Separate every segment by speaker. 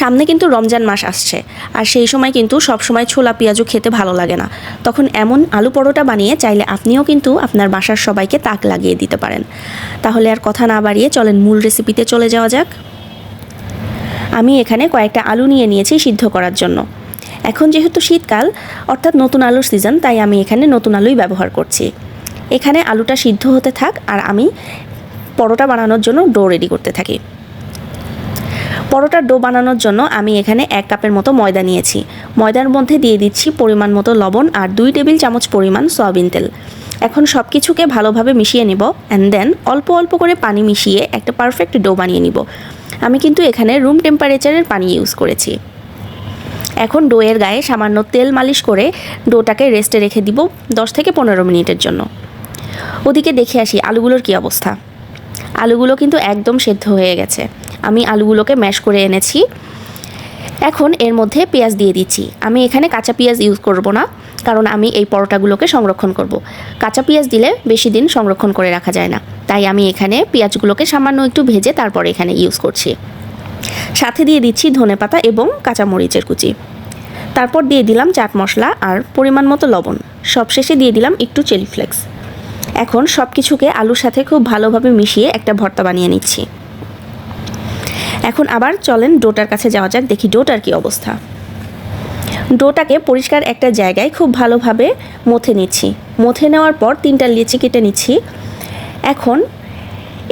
Speaker 1: সামনে কিন্তু রমজান মাস আসছে। আর সেই সময় কিন্তু সব সময় ছোলা, পেঁয়াজও খেতে ভালো লাগে না। তখন এমন আলু পরোটা বানিয়ে চাইলে আপনিও কিন্তু আপনার বাসার সবাইকে তাক লাগিয়ে দিতে পারেন। তাহলে আর কথা না বাড়িয়ে চলেন মূল রেসিপিতে চলে যাওয়া যাক। আমি এখানে কয়েকটা আলু নিয়ে নিয়েছি সিদ্ধ করার জন্য। এখন যেহেতু শীতকাল, অর্থাৎ নতুন আলুর সিজন, তাই আমি এখানে নতুন আলুই ব্যবহার করছি। এখানে আলুটা সিদ্ধ হতে থাক আর আমি পরোটা বানানোর জন্য ডো রেডি করতে থাকি। পরোটার ডো বানানোর জন্য আমি এখানে এক কাপের মতো ময়দা নিয়েছি। ময়দার মধ্যে দিয়ে দিচ্ছি পরিমাণ মতো লবণ আর দুই টেবিল চামচ পরিমাণ সয়াবিন তেল। এখন সব কিছুকে ভালোভাবে মিশিয়ে নেব অ্যান্ড দেন অল্প অল্প করে পানি মিশিয়ে একটা পারফেক্ট ডো বানিয়ে নিব। আমি কিন্তু এখানে রুম টেম্পারেচারের পানি ইউজ করেছি। এখন ডোয়ের গায়ে সামান্য তেল মালিশ করে ডোটাকে রেস্টে রেখে দিব দশ থেকে পনেরো মিনিটের জন্য। ওদিকে দেখে আসি আলুগুলোর কী অবস্থা। আলুগুলো কিন্তু একদম সেদ্ধ হয়ে গেছে। আমি আলুগুলোকে ম্যাশ করে এনেছি। এখন এর মধ্যে পেঁয়াজ দিয়ে দিচ্ছি। আমি এখানে কাঁচা পেঁয়াজ ইউজ করব না, কারণ আমি এই পরোটাগুলোকে সংরক্ষণ করব। কাঁচা পেঁয়াজ দিলে বেশি দিন সংরক্ষণ করে রাখা যায় না। তাই আমি এখানে পেঁয়াজগুলোকে সামান্য একটু ভেজে তারপরে এখানে ইউজ করছি। সাথে দিয়ে দিচ্ছি ধনেপাতা এবং কাঁচামরিচের কুচি। তারপর দিয়ে দিলাম চাট মশলা আর পরিমাণ মতো লবণ। সবশেষে দিয়ে দিলাম একটু চিলি ফ্লেক্স এখন সব কিছুকে আলুর সাথে খুব ভালোভাবে মিশিয়ে একটা ভর্তা বানিয়ে নিচ্ছি। এখন আবার চলেন ডোটার কাছে যাওয়া যাক, দেখি ডোটার কি অবস্থা। ডোটাকে পরিষ্কার একটা জায়গায় খুব ভালোভাবে মথে নিচ্ছি। মথে নেওয়ার পর তিনটা লিচি কেটে নিচ্ছি। এখন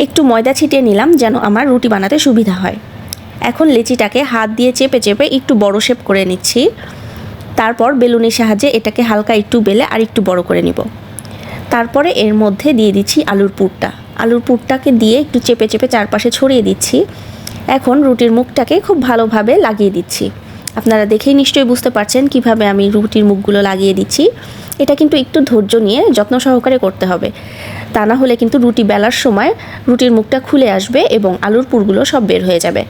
Speaker 1: একটু ময়দা ছিটিয়ে নিলাম যেন আমার রুটি বানাতে সুবিধা হয়। এখন লিচিটাকে হাত দিয়ে চেপে চেপে একটু বড় শেপ করে নিচ্ছি। তারপর বেলুনের সাহায্যে এটাকে হালকা একটু বেলে আর একটু বড় করে নিব। তারপরে এর মধ্যে দিয়ে দিচ্ছি আলুর পুরটা। আলুর পুরটাকে দিয়ে একটু চেপে চেপে চারপাশে ছড়িয়ে দিচ্ছি। এখন রুটির মুখটাকে খুব ভালোভাবে লাগিয়ে দিচ্ছি। আপনারা দেখেই নিশ্চয়ই বুঝতে পারছেন কীভাবে আমি রুটির মুখগুলো লাগিয়ে দিচ্ছি। এটা কিন্তু একটু ধৈর্য নিয়ে যত্ন সহকারে করতে হবে। তা না হলে কিন্তু রুটি বেলার সময় রুটির মুখটা খুলে আসবে এবং আলুর পুরগুলো সব বের হয়ে যাবে।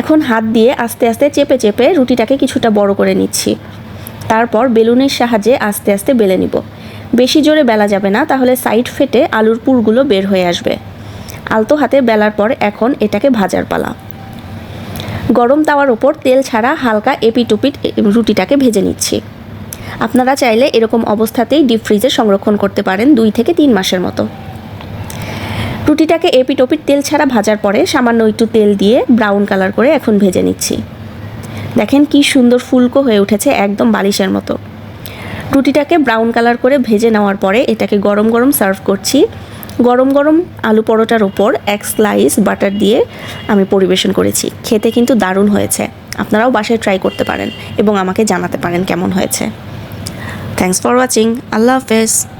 Speaker 1: এখন হাত দিয়ে আস্তে আস্তে চেপে চেপে রুটিটাকে কিছুটা বড় করে নিচ্ছি। তারপর বেলুনের সাহায্যে আস্তে আস্তে বেলে নিব। বেশি জোরে বেলা যাবে না, তাহলে সাইড ফেটে আলুর পুরগুলো বের হয়ে আসবে। আলতো হাতে বেলার পর এখন এটাকে ভাজার পালা। গরম তাওয়ার ওপর তেল ছাড়া হালকা এপিটুপিট রুটিটাকে ভেজে নিচ্ছি। আপনারা চাইলে এরকম অবস্থাতেই ডিপ ফ্রিজে সংরক্ষণ করতে পারেন দুই থেকে তিন মাসের মতো। রুটিটাকে এপিটপিট তেল ছাড়া ভাজার পরে সামান্য একটু তেল দিয়ে ব্রাউন কালার করে এখন ভেজে নিচ্ছি। দেখেন কি সুন্দর ফুলকো হয়ে উঠেছে একদম বালিশের মতো। রুটিটাকে ব্রাউন কালার করে ভেজে নেওয়ার পরে এটাকে গরম গরম সার্ভ করছি। গরম গরম আলু পরোটার ওপর এক স্লাইস বাটার দিয়ে আমি পরিবেশন করেছি। খেতে কিন্তু দারুণ হয়েছে। আপনারাও বাসায় ট্রাই করতে পারেন এবং আমাকে জানাতে পারেন কেমন হয়েছে। থ্যাংকস ফর ওয়াচিং আল্লাহ হাফেজ।